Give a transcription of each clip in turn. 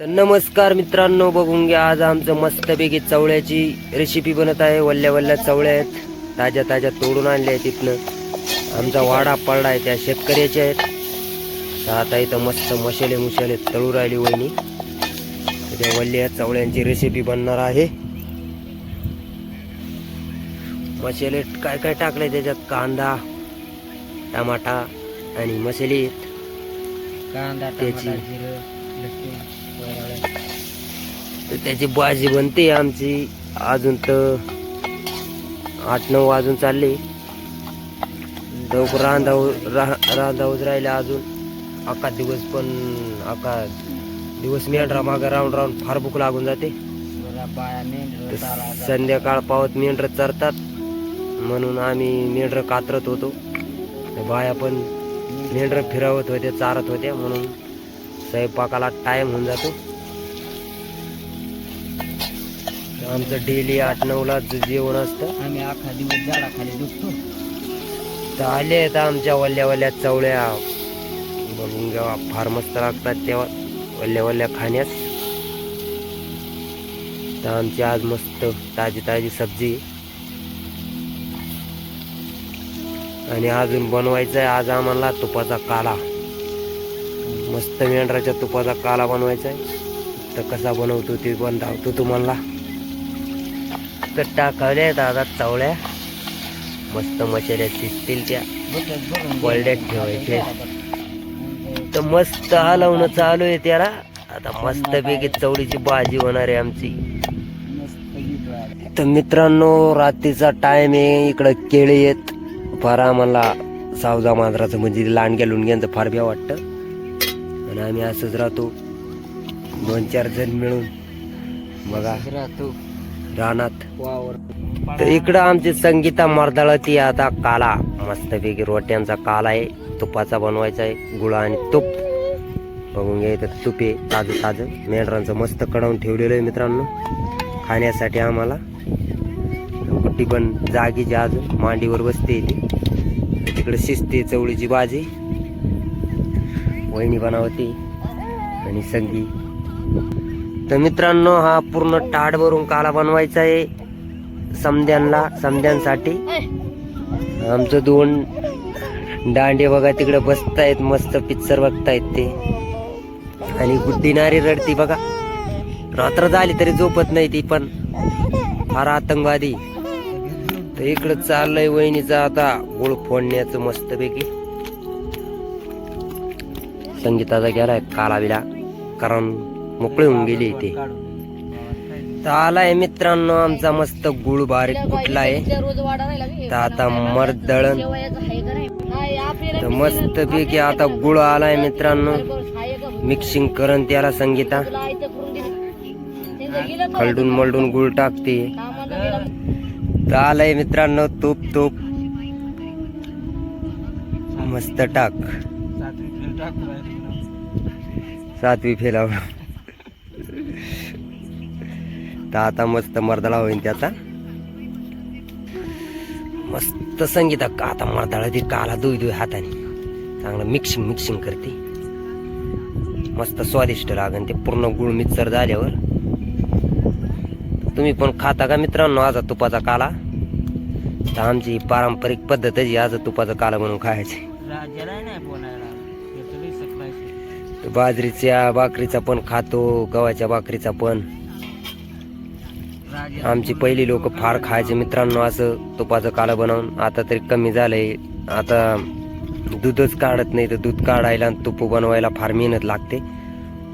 तर नमस्कार मित्रांनो बघून घ्या आज आमचं मस्तपैकी चवळ्याची रेसिपी बनत आहे. वल्ल्या वल्ल्या चवळ्या आहेत. ताज्या ताज्या तोडून आणल्या आहेत तिथनं आमचा वाडा पडला आहे त्या शेतकऱ्याच्या आहेत. आता इथं मस्त मशाले मुशाले तळू राहिली वहिनी. त्या वल्ल्या चवळ्यांची रेसिपी बनणार आहे. मसाले काय काय टाकले त्याच्यात? कांदा टमाटा आणि मसाले कांदा त्याची- तर त्याची बाजी बनते आमची. अजून तर आठ नऊ वाजून चालले. लवकर रांधाव रा- रांधावच राहिले अजून. अख्खा दिवस पण अख्खा दिवस मेंढरा मागं राऊंड राऊंड फार भूक लागून जाते. तर संध्याकाळ पावत मेंढर चरतात. म्हणून आम्ही मेंढर कातरत होतो. तर बाया पण मेंढर फिरवत होत्या चारत होत्या. म्हणून स्वयंपाकाला टाईम होऊन जातो. आमचं डेली आठ नऊला जेवण असतं. आम्ही अख्खा दिवस झाडाखाली दुखतो तर आले आहेत आमच्या वल्ल्या वल्ल्या चवळ्या. बघून घ्या फार मस्त लागतात तेव्हा वल्ल्या वल्ल्या खाण्यास तर आमची आज मस्त ताजी ताजी सब्जी. आणि अजून बनवायचं आहे आज आम्हाला तुपाचा काला. मस्त मेंढराच्या तुपाचा काला बनवायचा आहे. तर कसा बनवतो ते पण धावतो तुम्हाला. मस्त टाकावल्या आहेत आता चवळ्या मस्त मशाल्या शिजतील त्या. बघत ठेवायचे. तर मस्त हलवणं चालू आहे त्याला. आता मस्त पैकी चवळीची भाजी होणार आहे आमची. तर मित्रांनो रात्रीचा टाइम आहे. इकडं केळी येत फार आम्हाला सावजा मांजराचं म्हणजे लांडग्या लुणग्यांचं फार भ्या वाटतं. आणि आम्ही असंच राहतो. दोन चार जण मिळून. बघा. राहतो. रानात. तर इकडं आमची संगीता मर्दाळ ती आता काला. मस्तपैकी रोट्यांचा काला आहे. तुपाचा बनवायचा आहे. गुळा आणि तूप. बघून घ्या इथं तूप ताजं ताजं. मेंढरांचं मस्त कडवून ठेवलेलं आहे मित्रांनो. खाण्यासाठी आम्हाला. कुट्टी पण जागीची अजून मांडीवर बसते ती तिकडे शिजते चवळीची भाजी. वहिनी बनावते. आणि संगी. तर मित्रांनो हा पूर्ण टाट भरून काला बनवायचा आहे. समध्यांना समध्यांसाठी आमचं दोन दांडे बघा तिकडे बसतायत मस्त पिक्चर बघतायत ते. आणि गुड्डीनारी रडती बघा. रात्र झाली तरी झोपत नाही ती पण. फार आतंकवादी. तर इकडं चाललंय वहिनीचं आता गुळ फोडण्याचं मस्तपैकी. संगीताचा गेलाय काला बिला कारण मोकळी होऊन गेले इथे. तर आलाय मित्रांनो आमचा मस्त गुळ बारीक कुठला आहे तर आता मर्द दळण तर मस्त पैकी आता गुळ आलाय मित्रांनो. मिक्सिंग करण त्याला संगीता. खलडून मलडून गुळ टाकते. तर आलाय मित्रांनो तूप तूप. मस्त टाक. सातवी सातवी फेलाव तर आता मस्त मर्दाळा होईल त्याचा मस्त संगीता का आता मर्दाळा ती काला दुई दुई हाताने. चांगलं मिक्सिंग मिक्सिंग करते. मस्त स्वादिष्ट लागन ते. पूर्ण गुळ मिक्सर झाल्यावर. तुम्ही पण खाता का मित्रांनो आज तुपाचा काला? तर आमची पारंपरिक पद्धत आहे आज तुपाचा काला म्हणून खायचे. बाजरीच्या भाकरीचा पण खातो गव्हाच्या भाकरीचा पण. आमची पहिली लोक फार खायचे मित्रांनो असं तुपाचं कालं बनवून. आता तरी कमी झालंय. आता दूधच काढत नाही तर दूध काढायला आणि तुप बनवायला फार मेहनत लागते.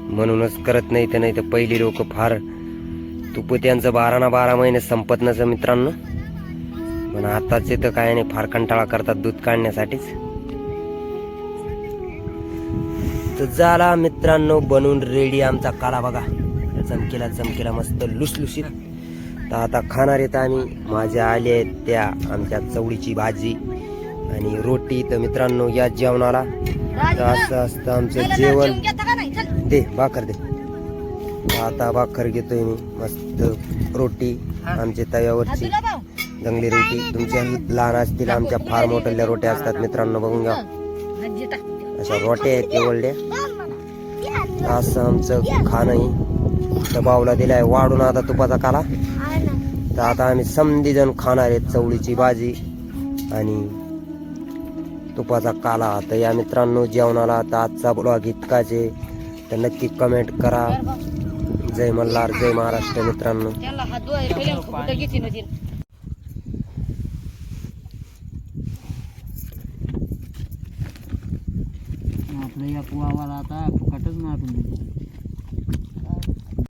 म्हणूनच करत नाही तर नाही तर पहिली लोक फार तुप त्यांचं बारा ना बारा महिने संपत नसं मित्रांनो. पण आताचे तर काय नाही फार कंटाळा करतात दूध काढण्यासाठीच. तर झाला मित्रांनो बनवून रेडी आमचा काळा बघा. चमकीला चमकेला मस्त लुसलुशीत. तर आता खाणार आहेत आम्ही. माझ्या आले आहेत त्या आमच्या चवळीची भाजी आणि रोटी. तर मित्रांनो या जेवणाला तर असं असतं आमचं जेवण. दे भाकर दे. आता भाकर घेतोय मी. मस्त रोटी आमच्या तव्यावरची. जंगली रोटी. तुमच्या लहान असतील आमच्या फार मोठ्या रोट्या असतात. मित्रांनो बघून घ्या. अशा रोट्या आहेत एवढ्या असं आमचं खाणं आहे तर बावला दिलाय वाढून आता तुपाचा काला. तर आता आम्ही समधी जण खाणार आहेत चवळीची भाजी. आणि तुपाचा काला तर या मित्रांनो जेवणाला आता आजचा ब्लॉग इतकाच आहे. तर नक्की कमेंट करा. जय मल्हार जय महाराष्ट्र मित्रांनो. त्याला हात धुवायला पहिले कुठं घेते नदी आपलं या पुवावाला आता फुकटच मारून